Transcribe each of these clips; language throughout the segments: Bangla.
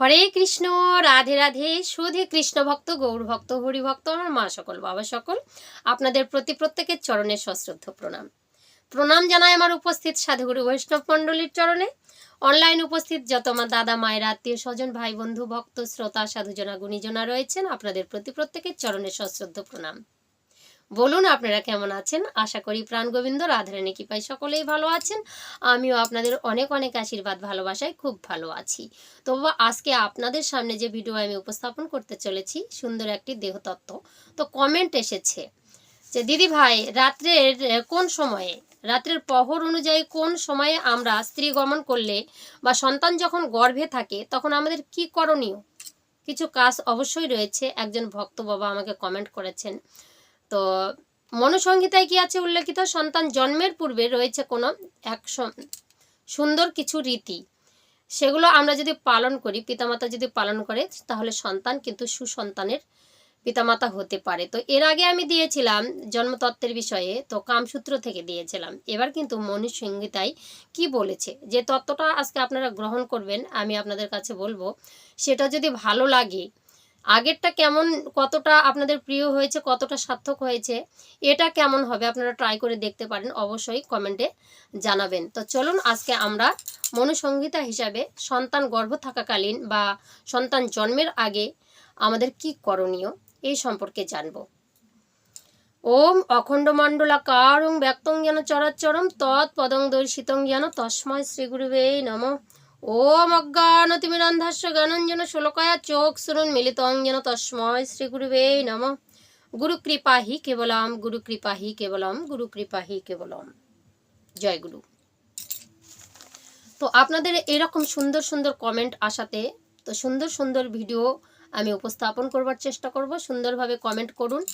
হরে কৃষ্ণ, রাধে রাধে, সুধে কৃষ্ণ ভক্ত, গৌর ভক্ত, হরি ভক্ত, আমার মা সকল, বাবা সকল, আপনাদের প্রতি প্রত্যেকের চরণে সশ্রদ্ধ প্রণাম। প্রণাম জানাই আমার উপস্থিত সাধুগুরু বৈষ্ণব মণ্ডলীর চরণে। অনলাইন উপস্থিত যত আমার দাদা, মায়ের আত্মীয় স্বজন, ভাই বন্ধু, ভক্ত, শ্রোতা, সাধুজনা, গুণীজনা রয়েছেন, আপনাদের প্রতি প্রত্যেকের চরণে সশ্রদ্ধ প্রণাম। বলুন আপনারা কেমন আছেন? আশা করি প্রাণ গোবিন্দ রাধারানী কৃপায় সকলেই ভালো আছেন। আমিও আপনাদের অনেক অনেক আশীর্বাদ, ভালোবাসায় খুব ভালো আছি। তবু আজকে আপনাদের সামনে যে ভিডিও আমি উপস্থাপন করতে চলেছি, সুন্দর একটি দেহতত্ত্ব। তো কমেন্ট এসেছে যে, দিদি ভাই, রাত্রের কোন সময়ে? রাত্রের প্রহর অনুযায়ী কোন সময়ে আমরা স্ত্রী গমন করলে বা সন্তান যখন গর্ভে থাকে, তখন আমাদের কি করণীয়? কিছু কাজ অবশ্যই রয়েছে। একজন ভক্ত বাবা আমাকে কমেন্ট করেছেন। তো মনুসংহিতায় কি আছে উল্লেখিত? সন্তান জন্মের পূর্বে রয়েছে কোনো এক সুন্দর কিছু রীতি। সেগুলো আমরা যদি পালন করি, পিতামাতা যদি পালন করে, তাহলে সন্তান কিন্তু সুসন্তানের পিতামাতা হতে পারে। তো এর আগে আমি দিয়েছিলাম জন্মতত্ত্বের বিষয়ে, তো কামসূত্র থেকে দিয়েছিলাম। এবার কিন্তু মনুসংহিতায় কি বলেছে? যে তত্ত্বটা আজকে আপনারা গ্রহণ করবেন, আমি আপনাদের কাছে বলব, সেটা যদি ভালো লাগে আগেরটা কেমন, কতটা আপনাদের প্রিয় হয়েছে, কতটা সার্থক হয়েছে, এটা কেমন হবে আপনারা ট্রাই করে দেখতে পারেন, অবশ্যই কমেন্টে জানাবেন। তো চলুন আজকে আমরা মনুসংহিতা হিসাবে সন্তান গর্ভ থাকাকালীন বা সন্তান জন্মের আগে আমাদের কি করণীয় এই সম্পর্কে জানব। ওম অখণ্ড মণ্ডলাকারং ব্যক্তং যেন চরাচরম তৎ পদং দর্শিতং যেন তস্ময় শ্রীগুরুবে নম। ওম অজ্ঞানতিমিরন্ধাস্য জ্ঞানঞ্জন শ্লোকায়া চোখ সুরুন মিলিতং যেন তস্ময় শ্রীগুরুবে নম। গুরু কৃপা হি কেবলম গুরু কৃপা হি কেবলম গুরু কৃপা হি কেবলম। জয় গুরু। তো আপনাদের এরকম সুন্দর সুন্দর কমেন্ট আসাতে, তো সুন্দর সুন্দর ভিডিও আমি উপস্থাপন করবার চেষ্টা করব। সুন্দরভাবে কমেন্ট করুন।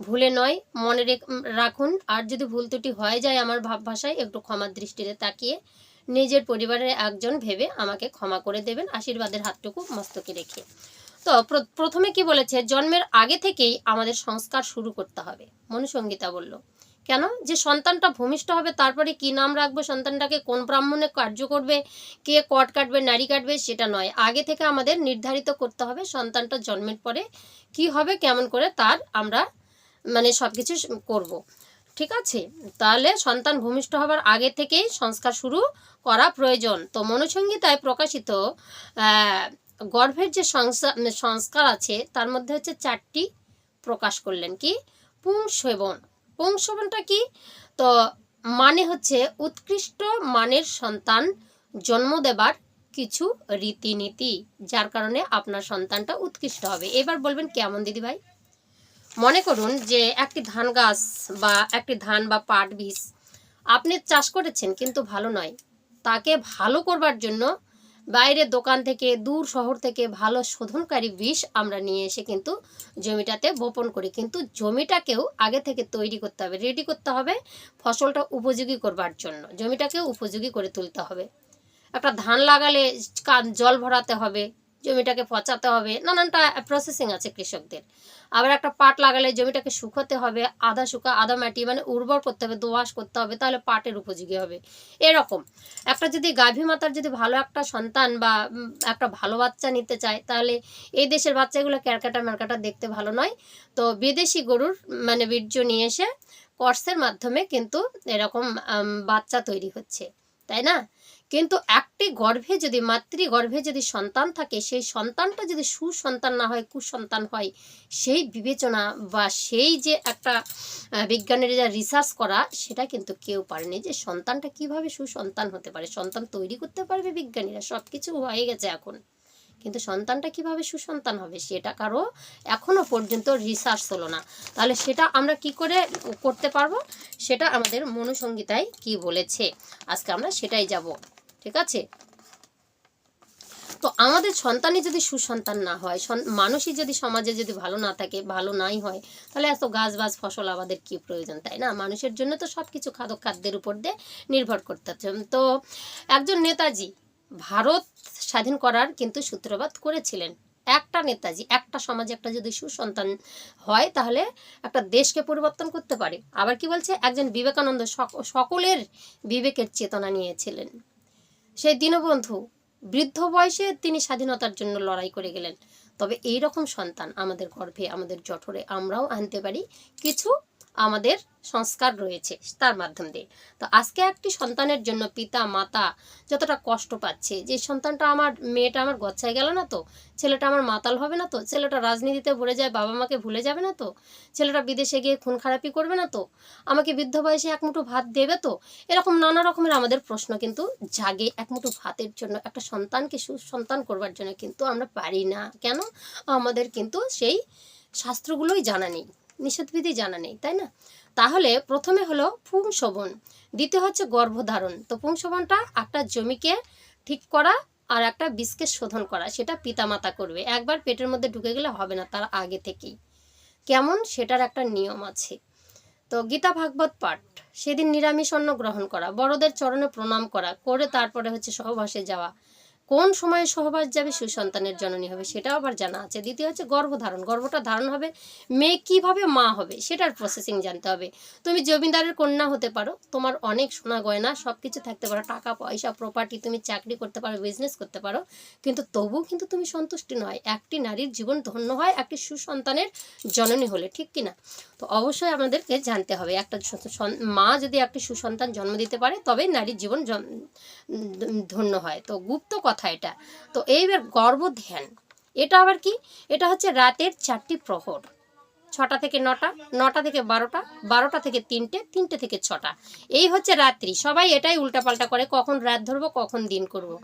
ভুলে নয়, মনে রেখ- রাখুন। আর যদি ভুল ত্রুটি হয়ে যায় আমার ভাব ভাষায় একটু ক্ষমার দৃষ্টিতে তাকিয়ে নিজের পরিবারের একজন ভেবে আমাকে ক্ষমা করে দেবেন, আশীর্বাদের হাতটুকু মস্তকে রেখে। তো প্রথমে কি বলেছে? জন্মের আগে থেকেই আমাদের সংস্কার শুরু করতে হবে মনুসংগীতা বলল। কেন? যে সন্তানটা ভূমিষ্ঠ হবে, তারপরে কি নাম রাখব সন্তানটাকে? কোন ব্রাহ্মণে কার্য করবে? কে কট কাটবে, নারী কাটবে? সেটা নয়। আগে থেকে আমাদের নির্ধারিত করতে হবে সন্তানটা জন্মের পরে কি হবে, কেমন করে তার আমরা মানে সব কিছু করব। ঠিক আছে? তাহলে সন্তান ভূমিষ্ঠ হবার আগে থেকেই সংস্কার শুরু করা প্রয়োজন। তো মনুসংহিতায় প্রকাশিত গর্ভের যে সংসা- সংস্কার আছে, তার মধ্যে হচ্ছে চারটি প্রকাশ করলেন কি? পুংসেবন পুংসেবনটা কি? তো মানে হচ্ছে উৎকৃষ্ট মানের সন্তান জন্ম দেবার কিছু রীতিনীতি, যার কারণে আপনার সন্তানটা উৎকৃষ্ট হবে। এবার বলবেন কেমন দিদি ভাই মনে করুন যে একটি ধান গাছ বা একটি ধান বা পাট বীজ আপনি চাষ করেছেন কিন্তু ভালো নয়। তাকে ভালো করবার জন্য বাইরের দোকান থেকে, দূর শহর থেকে ভালো শোধনকারী বিষ আমরা নিয়ে এসে কিন্তু জমিটাতে বপন করি। কিন্তু জমিটাকেও আগে থেকে তৈরি করতে হবে রেডি করতে হবে ফসলটা উপযোগী করবার জন্য। জমিটাকেও উপযোগী করে তুলতে হবে। একটা ধান লাগালে জল ভরাতে হবে জমিটাকে পচাতে হবে। নানানটা প্রসেসিং আছে কৃষকদের। আবার একটা পাট লাগালে জমিটাকে শুকোতে হবে আধা শুকা আধা মাটি মানে উর্বর করতে হবে দোয়াশ করতে হবে, তাহলে পাটের উপযোগী হবে। এরকম। একটা যদি গাভী মাতার যদি ভালো একটা সন্তান বা একটা ভালো বাচ্চা নিতে চায়, তাহলে এই দেশের বাচ্চাগুলো ক্যারকাটা ম্যারকাটা দেখতে ভালো নয়। তো বিদেশি গরুর মানে বীর্য নিয়ে এসে কর্সের মাধ্যমে কিন্তু এরকম বাচ্চা তৈরি হচ্ছে। তাই না? কিন্তু একটি গর্ভে যদি মাতৃ গর্ভে যদি সন্তান থাকে, সেই সন্তানটা যদি সুসন্তান না হয়, কুসন্তান হয়, সেই বিবেচনা বা সেই যে একটা বিজ্ঞানের যা রিসার্চ করা, সেটা কিন্তু কেউ পারেনি যে সন্তানটা কীভাবে সুসন্তান হতে পারে। সন্তান তৈরি করতে পারবে বিজ্ঞানীরা সব কিছু হয়ে গেছে এখন। কিন্তু সন্তানটা কীভাবে সুসন্তান হবে সেটা কারও এখনও পর্যন্ত রিসার্চ হলো না। তাহলে সেটা আমরা কি করে করতে পারব? সেটা আমাদের মনুসংগীতায় কি বলেছে? আজকে আমরা সেটাই যাব, ঠিক আছে? তো আমাদের সন্তানই যদি সুসন্তান না হয় মানুষই যদি সমাজে যদি ভালো না থাকে, ভালো নাই হয়, তাহলে এত গাছ বাজ ফসল আমাদের কি প্রয়োজন, তাই না? মানুষের জন্য তো সব কিছু খাদ্য খাদ্যের উপর দিয়ে নির্ভর করতে হচ্ছে। তো একজন নেতাজি ভারত স্বাধীন করার কিন্তু সূত্রপাত করেছিলেন। একটা নেতাজি, একটা সমাজে একটা যদি সুসন্তান হয়, তাহলে একটা দেশকে পরিবর্তন করতে পারে। আবার কি বলছে? একজন বিবেকানন্দ সক- সকলের বিবেকের চেতনা নিয়েছিলেন। সেই দীনবন্ধু, বৃদ্ধ বয়সে তিনি স্বাধীনতার জন্য লড়াই করে গেলেন। তবে এই রকম সন্তান আমাদের গর্ভে, আমাদের জঠরে আমরাও আনতে পারি। কিছু আমাদের সংস্কার রয়েছে তার মাধ্যম দিয়ে। তো আজকে একটি সন্তানের জন্য পিতা, মাতা যতটা কষ্ট পাচ্ছে, যে সন্তানটা আমার মেয়েটা আমার গচ্ছায় গেল না তো, ছেলেটা আমার মাতাল হবে না তো, ছেলেটা রাজনীতিতে ভরে যায় বাবা মাকে ভুলে যাবে না তো, ছেলেটা বিদেশে গিয়ে খুন খারাপি করবে না তো, আমাকে বৃদ্ধ বয়সে এক মুঠো ভাত দেবে তো, এরকম নানা রকমের আমাদের প্রশ্ন কিন্তু জাগে এক মুঠো ভাতের জন্য, একটা সন্তানকে সুসন্তান করবার জন্য কিন্তু আমরা পারি না। কেন? আমাদের কিন্তু সেই শাস্ত্রগুলোই জানা নেই। নিষেধবিধি জানা নেই, তাই না? তাহলে প্রথমে হলো পুংশোভন দ্বিতীয় হচ্ছে গর্ভধারণ। তো পুংশোভনটা একটা জমিকে ঠিক করা আর একটা বিষকে শোধন করা, সেটা পিতামাতা করবে। একবার পেটের মধ্যে ঢুকে গেলে হবে না, তার আগে থেকেই। কেমন? সেটার একটা নিয়ম আছে। তো গীতা ভাগবত পাঠ, সেদিন নিরামিষ অন্ন গ্রহণ করা, বড়দের চরণে প্রণাম করা, করে তারপরে হচ্ছে সহবাসে যাওয়া। কোন সময়ে সহবাস যাবে সুসন্তানের জননী হবে সেটাও আবার জানা আছে। দ্বিতীয় হচ্ছে গর্ভধারণ। গর্ভটা ধারণ হবে মেয়ে কীভাবে মা হবে সেটার প্রসেসিং জানতে হবে। তুমি জমিদারের কন্যা হতে পারো, তোমার অনেক সোনা গয়না সব কিছু থাকতে পারো, টাকা, পয়সা প্রপার্টি তুমি চাকরি করতে পারো বিজনেস করতে পারো, কিন্তু তবুও কিন্তু তুমি সন্তুষ্টি নয়। একটি নারীর জীবন ধন্য হয় একটি সুসন্তানের জননী হলে, ঠিক কি না তো অবশ্যই আমাদেরকে জানতে হবে। একটা মা যদি একটি সুসন্তান জন্ম দিতে পারে তবে নারীর জীবন ধন্য হয়। তো গুপ্ত কথা এটা। তো এইবার গর্ভধ্যান এটা আবার কি? এটা হচ্ছে রাতের চারটি প্রহর। ছটা থেকে নটা নটা থেকে বারোটা বারোটা থেকে তিনটে তিনটে থেকে ছটা। এই হচ্ছে রাত্রি। সবাই এটাই উল্টাপাল্টা করে, কখন রাত ধরবো, কখন দিন করব।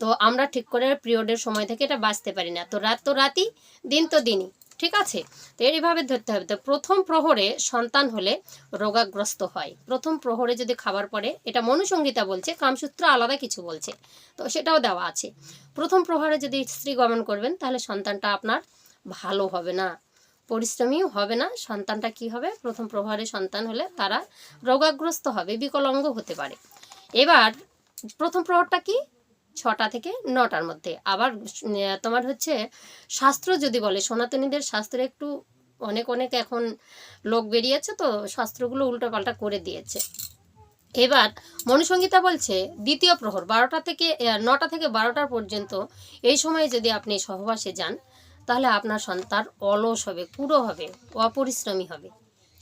তো আমরা ঠিক করে পিরিয়ডের সময় থেকে এটা বাঁচতে পারি না। তো রাত তো রাতই, দিন তো দিনই। ঠিক আছে? তো এইভাবে ধরতে হবে। তো প্রথম প্রহরে সন্তান হলে রোগাগ্রস্ত হয়। প্রথম প্রহরে যদি খাবার পরে এটা মনুসংগীতা বলছে, কামসূত্র আলাদা কিছু বলছে। তো সেটাও দেওয়া আছে। প্রথম প্রহরে যদি স্ত্রী গমন করবেন, তাহলে সন্তানটা আপনার ভালো হবে না। পরিশ্রমীও হবে না। সন্তানটা কি হবে? প্রথম প্রহরে সন্তান হলে তারা রোগাগ্রস্ত হবে, বিকলাঙ্গ হতে পারে। এবার প্রথম প্রহরটা কি? ছটা থেকে নটার মধ্যে। আবার তোমার হচ্ছে শাস্ত্র যদি বলে, সনাতনীদের শাস্ত্রে একটু অনেক অনেক এখন লোক বেরিয়েছে তো, শাস্ত্রগুলো উল্টোপাল্টা করে দিয়েছে। এবার মনুসংগীতা বলছে, দ্বিতীয় প্রহর, বারোটা থেকে নটা থেকে বারোটার পর্যন্ত এই সময়ে যদি আপনি সহবাসে যান, তাহলে আপনার সন্তান অলস হবে, পুরো হবে, অপরিশ্রমী হবে।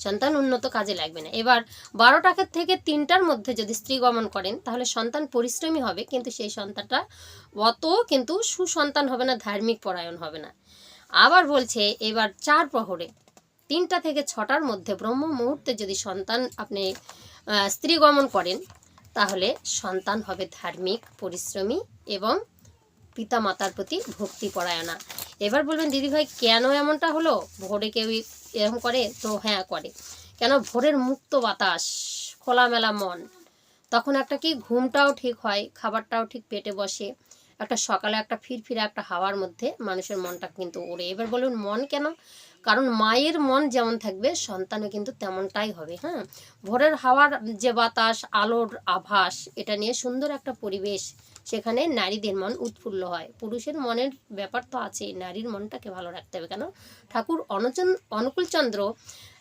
সন্তান উন্নত কাজে লাগবে না। এবার বারোটা থেকে তিনটার মধ্যে যদি স্ত্রী গমন করেন, তাহলে সন্তান পরিশ্রমী হবে, কিন্তু সেই সন্তানটা অত কিন্তু সুসন্তান হবে না, ধার্মিক পরায়ণ হবে না। আবার বলছে, এবার চার প্রহরে, তিনটা থেকে ছটার মধ্যে ব্রহ্ম মুহূর্তে যদি সন্তান আপনি স্ত্রী গমন করেন, তাহলে সন্তান হবে ধার্মিক, পরিশ্রমী এবং পিতা মাতার প্রতি ভক্তি পরায়ণা। এবার বলবেন, দিদিভাই, কেন এমনটা হলো? ভোরে কেউ এরকম করে, তো হ্যাঁ করে। কেন? ভোরের মুক্ত বাতাস, খোলামেলা মন। তখন একটা কি? ঘুমটাও ঠিক হয়, খাবারটাও ঠিক পেটে বসে। একটা সকালে একটা ফিরফিরে, একটা হাওয়ার মধ্যে মানুষের মনটা কিন্তু ওড়ে এবার বলুন, মন কেন? কারণ মায়ের মন যেমন থাকবে, সন্তানও কিন্তু তেমনটাই হবে হ্যাঁ? ভোরের হাওয়ার যে বাতাস, আলোর আভাস, এটা নিয়ে সুন্দর একটা পরিবেশ সেখানে নারীদের মন উৎফুল্ল হয়। পুরুষের মনের ব্যাপার তো আছে নারীর মনটাকে ভালো রাখতে হবে। কেন? ঠাকুর অনচন, অনুকূলচন্দ্র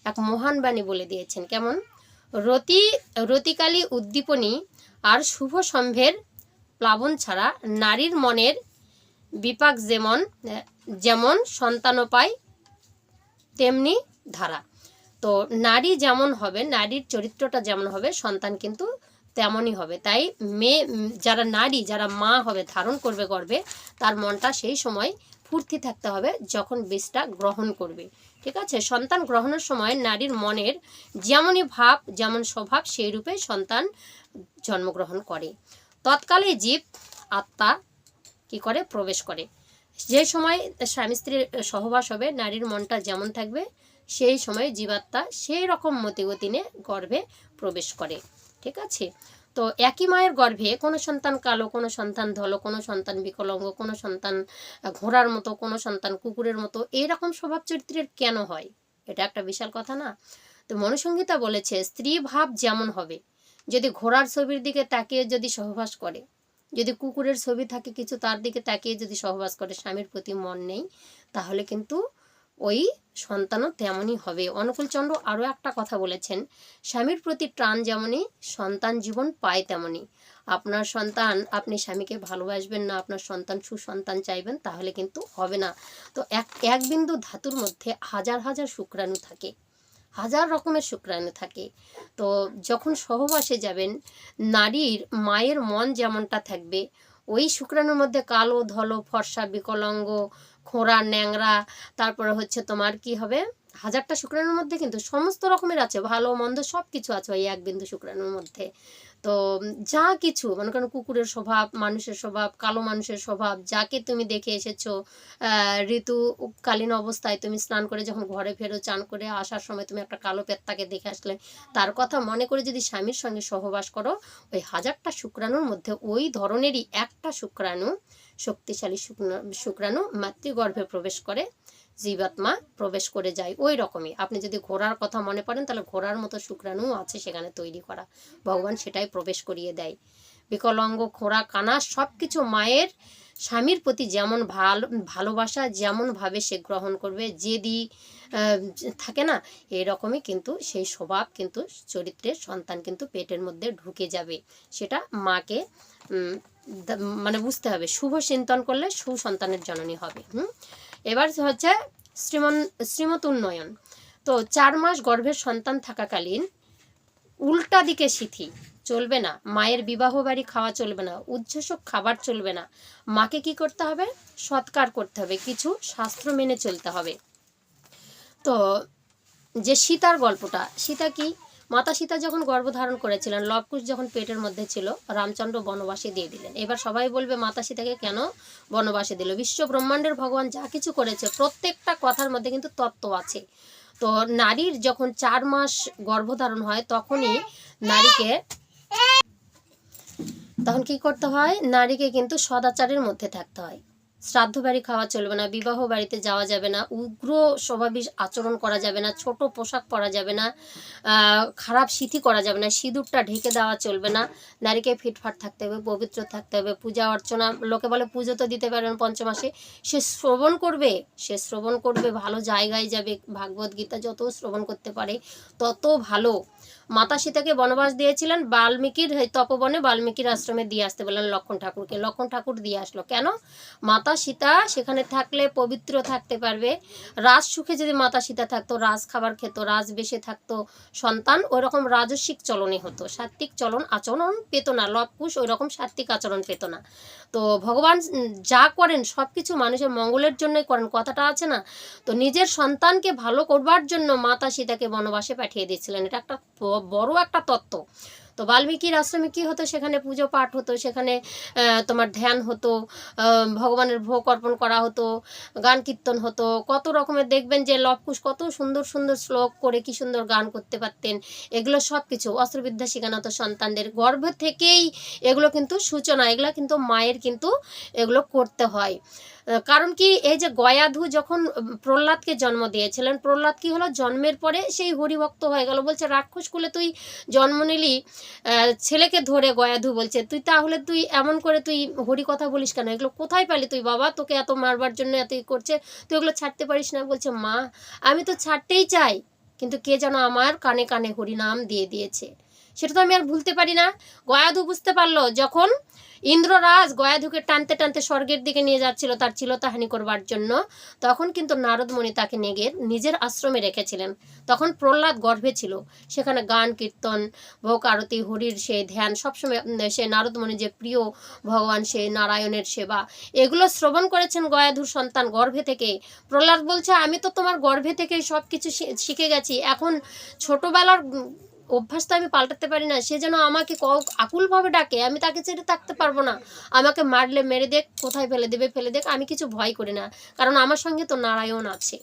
এক মহান বাণী বলে দিয়েছেন। কেমন? রতি, রতিকালী উদ্দীপনী আর শুভ সম্ভের প্লাবন ছাড়া নারীর মনের বিপাক যেমন যেমন সন্তানোপায়, তেমনি ধারা। তো নারী যেমন হবে, নারীর চরিত্রটা যেমন হবে, সন্তান কিন্তু তেমনই হবে। তাই মেয়ে যারা নারী, যারা মা হবে, ধারণ করবে গর্বে, তার মনটা সেই সময় ফুর্তি থাকতে হবে যখন বীজটা গ্রহণ করবে। ঠিক আছে? সন্তান গ্রহণের সময় নারীর মনের যেমনই ভাব, যেমন স্বভাব সেই রূপে সন্তান জন্মগ্রহণ করে। তৎকালে জীব আত্মা কি করে? প্রবেশ করে। যে সময় স্বামী স্ত্রীর সহবাস হবে, নারীর মনটা যেমন থাকবে, সেই সময় জীবাত্মা সেই রকম মতিগতিনে গর্ভে প্রবেশ করে। ঠিক আছে? তো একই মায়ের গর্ভে কোনো সন্তান কালো, কোনো সন্তান ধলো, কোনো সন্তান বিকলাঙ্গ, কোনো সন্তান ঘোড়ার মতো, কোনো সন্তান কুকুরের মতো এইরকম স্বভাব চরিত্রের কেন হয়? এটা একটা বিশাল কথা না? তো মনুসংহিতা বলেছে, স্ত্রী ভাব যেমন হবে, যদি ঘোড়ার ছবির দিকে তাকিয়ে যদি সহবাস করে, যদি কুকুরের ছবি থাকে কিছু তার দিকে তাকিয়ে যদি সহবাস করে, স্বামীর প্রতি মন নেই, তাহলে কিন্তু ওই সন্তানও তেমনই হবে। অনুকূলচন্দ্র আরও একটা কথা বলেছেন, স্বামীর প্রতি টান যেমনই, সন্তান জীবন পায় তেমনই। আপনার সন্তান, আপনি স্বামীকে ভালোবাসবেন না, আপনার সন্তান সুসন্তান চাইবেন, তাহলে কিন্তু হবে না। তো এক এক বিন্দু ধাতুর মধ্যে হাজার হাজার শুক্রাণু থাকে, হাজার রকমের শুক্রাণু থাকে। তো যখন সহবাসে যাবেন, নারীর মায়ের মন যেমনটা থাকবে, ওই শুক্রাণুর মধ্যে কালো, ধলো, ফর্সা, বিকলাঙ্গ খোঁড়া ন্যাংরা, তারপরে হচ্ছে তোমার কি হবে? হাজারটা শুক্রাণুর মধ্যে কিন্তু সমস্ত রকমের আছে, ভালো, মন্দ সব কিছু আছে ওই এক বিন্দু শুক্রাণুর মধ্যে। তো যা কিছু, মনে করেন কুকুরের স্বভাব, মানুষের স্বভাব, কালো মানুষের স্বভাব, যাকে তুমি দেখে এসেছ ঋতুকালীন অবস্থায় তুমি স্নান করে যখন ঘরে ফেরো, চান করে আসার সময় তুমি একটা কালো পেত্তাকে দেখে আসলে, তার কথা মনে করে যদি স্বামীর সঙ্গে সহবাস করো, ওই হাজারটা শুক্রাণুর মধ্যে ওই ধরনেরই একটা শুক্রাণু শক্তিশালী শুক্রা- শুক্রাণু মাতৃগর্ভে প্রবেশ করে, জীবাত্মা প্রবেশ করে যায় ওই রকমই। আপনি যদি ঘোড়ার কথা মনে পড়েন তাহলে ঘোড়ার মতো শুক্রাণু আছে সেখানে তৈরি করা। ভগবান সেটাই প্রবেশ করিয়ে দেয়। বিকলাঙ্গ, খোড়া, কানা সব কিছু মায়ের, স্বামীর প্রতি যেমন ভালো, ভালোবাসা যেমনভাবে সে গ্রহণ করবে, যেদি থাকে না, এরকমই কিন্তু সেই স্বভাব কিন্তু চরিত্রের সন্তান কিন্তু পেটের মধ্যে ঢুকে যাবে। সেটা মাকে মানে বুঝতে হবে। শুভ চিন্তন করলে সুসন্তানের জননী হবে, হুম? এবার হচ্ছে শ্রীমন শ্রীমত উন্নয়ন। তো চার মাস গর্ভের সন্তান থাকাকালীন উল্টা দিকে সিথি, চলবে না। মায়ের বিবাহ বাড়ি খাওয়া চলবে না উচ্ছ্বাসক খাবার চলবে না। মাকে কি করতে হবে? সৎকার করতে হবে, কিছু শাস্ত্র মেনে চলতে হবে। তো যে সীতার গল্পটা, সীতা কি মাতা সীতা যখন গর্ভধারণ করেছিলেন, লবকুশ যখন পেটের মধ্যে ছিল, রামচন্দ্র বনবাসে দিয়ে দিলেন। এবার সবাই বলবে, মাতা সীতাকে কেন বনবাসে দিল? বিশ্ব ব্রহ্মাণ্ডের ভগবান যা কিছু করেছে, প্রত্যেকটা কথার মধ্যে কিন্তু তত্ত্ব আছে। তো নারীর যখন চার মাস গর্ভধারণ হয়, তখনই নারীকে তখন কি করতে হয়? নারীকে কিন্তু সদাচারের মধ্যে থাকতে হয়। শ্রাদ্ধ বাড়ি খাওয়া চলবে না, বিবাহ বাড়িতে যাওয়া যাবে না, উগ্র স্বভাবিক আচরণ করা যাবে না, ছোট পোশাক পরা যাবে না খারাপ সিথি করা যাবে না, সিঁদুরটা ঢেকে দেওয়া চলবে না, নারীকে ফিটফাট থাকতে হবে, পবিত্র থাকতে হবে, পূজা অর্চনা, লোকে বলে পুজো তো দিতে পারবেন পঞ্চমাসে, সে শ্রবণ করবে, সে শ্রবণ করবে, ভালো জায়গায় যাবে, ভাগবত গীতা যত শ্রবণ করতে পারে, তত ভালো। মাতা সীতাকে বনবাস দিয়েছিলেন, বাল্মীকির তপবনে বাল্মীকির আশ্রমে দিয়ে আসতে বললেন লক্ষণ ঠাকুরকে। লক্ষণ ঠাকুর দিয়ে আসলো। কেন? মাতা সীতা সেখানে থাকলে পবিত্র থাকতে পারবে। রাজ সুখে যদি মাতা সীতা থাকতো, রাজ খাবার খেত, রাজ বেশে থাকতো, সন্তান ওই রকম রাজস্বিক চলনই হতো। সাত্বিক চলন আচরণ পেত না, লবকুশ ওই রকম সাত্বিক আচরণ পেত না। তো ভগবান যা করেন সব কিছু মানুষের মঙ্গলের জন্যই করেন, কথাটা আছে না? তো নিজের সন্তানকে ভালো করবার জন্য মাতা সীতাকে বনবাসে পাঠিয়ে দিয়েছিলেন। এটা একটা বড় একটা তত্ত্ব। তো বাল্মীকির আশ্রমে কী হতো? সেখানে পুজো পাঠ হতো, সেখানে তোমার ধ্যান হতো ভগবানের ভোগ অর্পণ করা হতো, গান কীর্তন হতো, কত রকমের দেখবেন যে লবকুশ কত সুন্দর সুন্দর শ্লোক করে কি সুন্দর গান করতে পারতেন। এগুলো সব কিছু অস্ত্রবিদ্যা শেখানো হতো সন্তানদের গর্ভ থেকেই এগুলো কিন্তু সূচনা, এগুলো কিন্তু মায়ের কিন্তু এগুলো করতে হয়। কারণ কি, এই যে গয়াধু যখন প্রহ্লাদকে জন্ম দিয়েছিলেন, প্রহ্লাদ কি হলো, জন্মের পরে সেই হরিভক্ত হয়ে গেল। বলছে, রাক্ষস কুলে তুই জন্ম নিলি ছেলেকে ধরে গয়াধু বলছে, তুই তাহলে তুই এমন করে তুই হরি কথা বলিস কেন? এগুলো কোথায় পালি তুই বাবা? তোকে এত মারবার জন্য এত করছে, তুই এগুলো ছাড়তে পারিস না? বলছে, মা, আমি তো ছাড়তেই চাই, কিন্তু কে যেন আমার কানে কানে হরি নাম দিয়ে দিয়েছে। সেটা তো আমি আর ভুলতে পারি না। গয়াধু বুঝতে পারল, যখন ইন্দ্ররাজ গয়াধুকে টানতে টানতে স্বর্গের দিকে নিয়ে যাচ্ছিল তার চিলতাহানি করবার জন্য, তখন কিন্তু নারদমণি তাকে নেগে নিজের আশ্রমে রেখেছিলেন। তখন প্রহ্লাদ গর্ভে ছিল, সেখানে গান, কীর্তন, ভোগ আরতি, হরির সে ধ্যান, সবসময় সে নারদমণি যে প্রিয় ভগবান, সে নারায়ণের সেবা, এগুলো শ্রবণ করেছেন গয়াধুর সন্তান গর্ভে থেকে। প্রহ্লাদ বলছে, আমি তো তোমার গর্ভে থেকে সব কিছু শিখে গেছি। এখন ছোটবেলার অভ্যাস তো আমি পাল্টাতে পারি না, সে যেন আমাকে ক- আকুলভাবে ডাকে, আমি তাকে ছেড়ে থাকতে পারব না। আমাকে মারলে মেরে দেখ, কোথায় ফেলে দেবে ফেলে দেখ, আমি কিছু ভয় করি না, কারণ আমার সঙ্গে তো নারায়ণ আছে।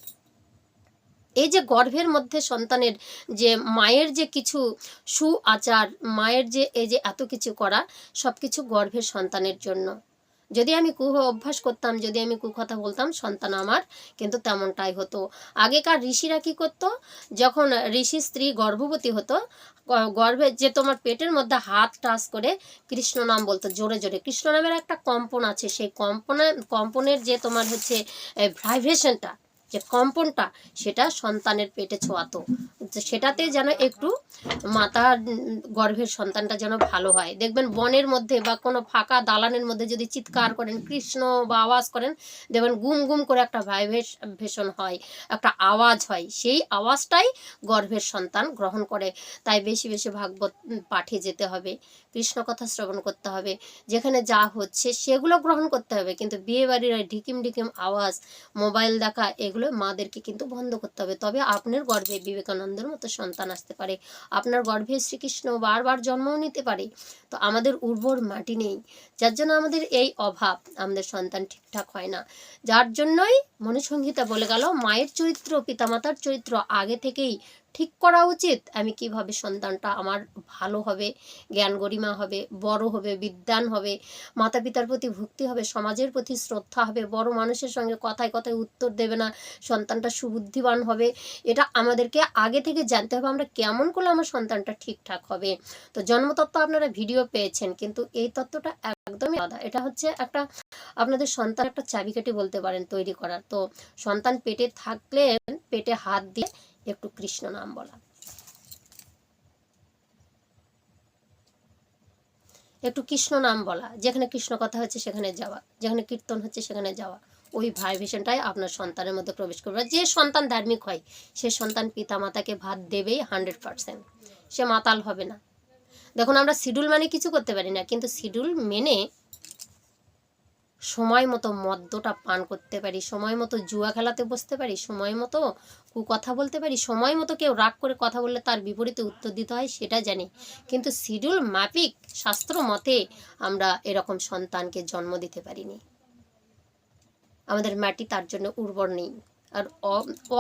এই যে গর্ভের মধ্যে সন্তানের যে মায়ের যে কিছু সু আচার মায়ের যে এই যে এত কিছু করা সব কিছু গর্ভের সন্তানের জন্য। যদি আমি কুহ অভ্যাস করতাম, যদি আমি কুকথা বলতাম, সন্তান আমার কিন্তু তেমনটাই হতো। আগেকার ঋষিরা কি করতো? যখন ঋষি স্ত্রী গর্ভবতী হতো গর্ভে যে তোমার পেটের মধ্যে হাত টাচ করে কৃষ্ণ নাম বলতো, জোরে জোরে। কৃষ্ণ নামের একটা কম্পন আছে, সেই কম্পনে, কম্পনের যে তোমার হচ্ছে ভাইব্রেশনটা যে কম্পনটা, সেটা সন্তানের পেটে ছোঁয়াতো। সেটাতে যেন একটু উম, গর্ভের সন্তানটা যেন ভালো হয়। দেখবেন বনের মধ্যে বা কোনো ফাঁকা দালানের মধ্যে যদি চিৎকার করেন কৃষ্ণ বা আওয়াজ করেন দেখবেন গুম গুম করে একটা ভাইব্রেশন হয় একটা আওয়াজ হয়। সেই আওয়াজটাই গর্ভের সন্তান গ্রহণ করে। তাই বেশি বেশি ভাগবত পাঠে যেতে হবে কৃষ্ণ কথা শ্রবণ করতে হবে যেখানে যা হচ্ছে সেগুলো গ্রহণ করতে হবে। কিন্তু বিয়ে বাড়ির ঢিকিম ঢিকিম আওয়াজ মোবাইল দেখা এগুলো মাদেরকে কিন্তু বন্ধ করতে হবে। তবে আপনার গর্ভে বিবেকানন্দের মতো সন্তান আসতে পারে। আপনার গর্ভে শ্রীকৃষ্ণ বারবার জন্মও নিতে পারে। তো আমাদের উর্বর মাটি নেই। যার জন্য আমাদের এই অভাব, আমাদের সন্তান ঠিকঠাক হয় না। যার জন্যই মনুসংহিতা বলে গেল, মায়ের চরিত্র, পিতামাতার চরিত্র আগে থেকেই ঠিক করা উচিত? আমি কীভাবে সন্তানটা আমার ভালো হবে, জ্ঞান গরিমা হবে, বড় হবে বিদ্যান হবে মাতা পিতার প্রতি ভক্তি হবে, সমাজের প্রতি শ্রদ্ধা হবে, বড় মানুষের সঙ্গে কথায় কথায় উত্তর দেবে না, সন্তানটা সুবুদ্ধিবান হবে? এটা আমাদেরকে আগে থেকে জানতে হবে আমরা কেমন করলে আমার সন্তানটা ঠিকঠাক হবে। তো জন্মতত্ত্ব আপনারা ভিডিও পেয়েছেন, কিন্তু এই তত্ত্বটা একদমই আলাদা। এটা হচ্ছে একটা আপনাদের সন্তান একটা চাবিকাঠি বলতে পারেন তৈরি করার। তো সন্তান পেটে থাকলে, পেটে হাত দিয়ে একটু কৃষ্ণ নাম বলা। একটু কৃষ্ণ নাম বলা। যেখানে কৃষ্ণ কথা হচ্ছে সেখানে যাওয়া। যেখানে কীর্তন হচ্ছে সেখানে যাওয়া। ওই ভাইব্রেশনটাই আপনার সন্তানের মধ্যে প্রবেশ করবে। যে সন্তান ধার্মিক হয়, সে সন্তান পিতা মাতাকে ভাত দেবেই হান্ড্রেড পারসেন্ট সে মাতাল হবে না। দেখুন, আমরা শিডিউল মানে কিছু করতে পারি না, কিন্তু শিডিউল মেনে সময় মতো মদ্যটা পান করতে পারি, সময় মতো জুয়া খেলাতে বসতে পারি, সময় মতো কথা বলতে পারি, সময় মতো কেউ রাগ করে কথা বললে তার বিপরীতে উত্তর দিতে হয়, সেটা জানি। কিন্তু শিডিউল মাফিক শাস্ত্র মতে আমরা এরকম সন্তানকে জন্ম দিতে পারিনি। আমাদের মাটি তার জন্য উর্বর নেই। আর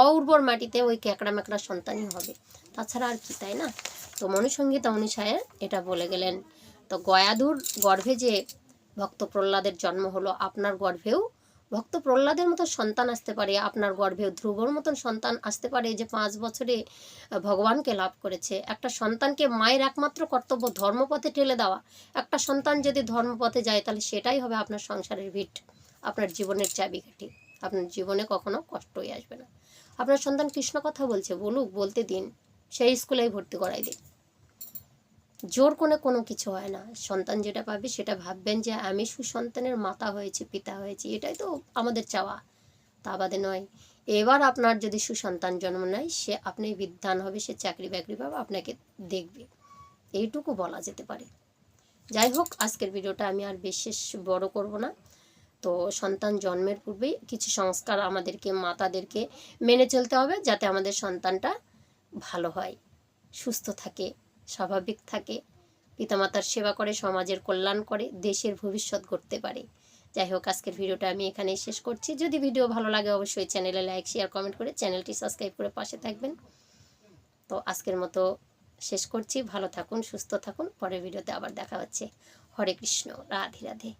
অউর্বর মাটিতে ওই ক্যাকড়া ম্যাকড়া সন্তানই হবে। তাছাড়া আর কি, তাই না? তো মনুসংহিতা অনুসারে এটা বলে গেলেন, তো গয়াধুর গর্ভে যে ভক্ত প্রহ্লাদের জন্ম হলো আপনার গর্ভেও। ভক্ত প্রহ্লাদের মতো সন্তান আসতে পারে, আপনার গর্ভেও ধ্রুবর মতন সন্তান আসতে পারে, যে পাঁচ বছরে ভগবানকে লাভ করেছে। একটা সন্তানকে মায়ের একমাত্র কর্তব্য ধর্মপথে ঠেলে দেওয়া। একটা সন্তান যদি ধর্মপথে যায়, তাহলে সেটাই হবে আপনার সংসারের ভিট, আপনার জীবনের চাবিকাঠি। আপনার জীবনে কখনো কষ্টই আসবে না। আপনার সন্তান কৃষ্ণ কথা বলছে, বলুক, বলতে দিন। সেই স্কুলেই ভর্তি করাই দিন। জোর করে কোনো কিছু হয় না। সন্তান যেটা পাবে সেটা ভাববেন যে, আমি সুসন্তানের মাতা হয়েছি, পিতা হয়েছি। এটাই তো আমাদের চাওয়া। তা বাদে নয়। এবার আপনার যদি সুসন্তান জন্ম নেয়, সে আপনি বিদ্যান হবে, সে চাকরি বাকরি পাবে, আপনাকে দেখবে। এইটুকু বলা যেতে পারে। যাই হোক, আজকের ভিডিওটা আমি আর বিশেষ বড় করব না। তো সন্তান জন্মের পূর্বেই কিছু সংস্কার আমাদেরকে, মাতাদেরকে মেনে চলতে হবে, যাতে আমাদের সন্তানটা ভালো হয়, সুস্থ থাকে। স্বাভাবিক থাকে। পিতামাতার সেবা করে, সমাজের কল্যাণ করে, দেশের ভবিষ্যৎ গড়তে পারে। যাই হোক, আজকের ভিডিওটা আমি এখানেই শেষ করছি। যদি ভিডিও ভালো লাগে, অবশ্যই চ্যানেলে লাইক, শেয়ার, কমেন্ট করে চ্যানেলটি সাবস্ক্রাইব করে পাশে থাকবেন। তো আজকের মতো শেষ করছি। ভালো থাকুন, সুস্থ থাকুন। পরের ভিডিওতে আবার দেখা হচ্ছে। হরে কৃষ্ণ, রাধে রাধে।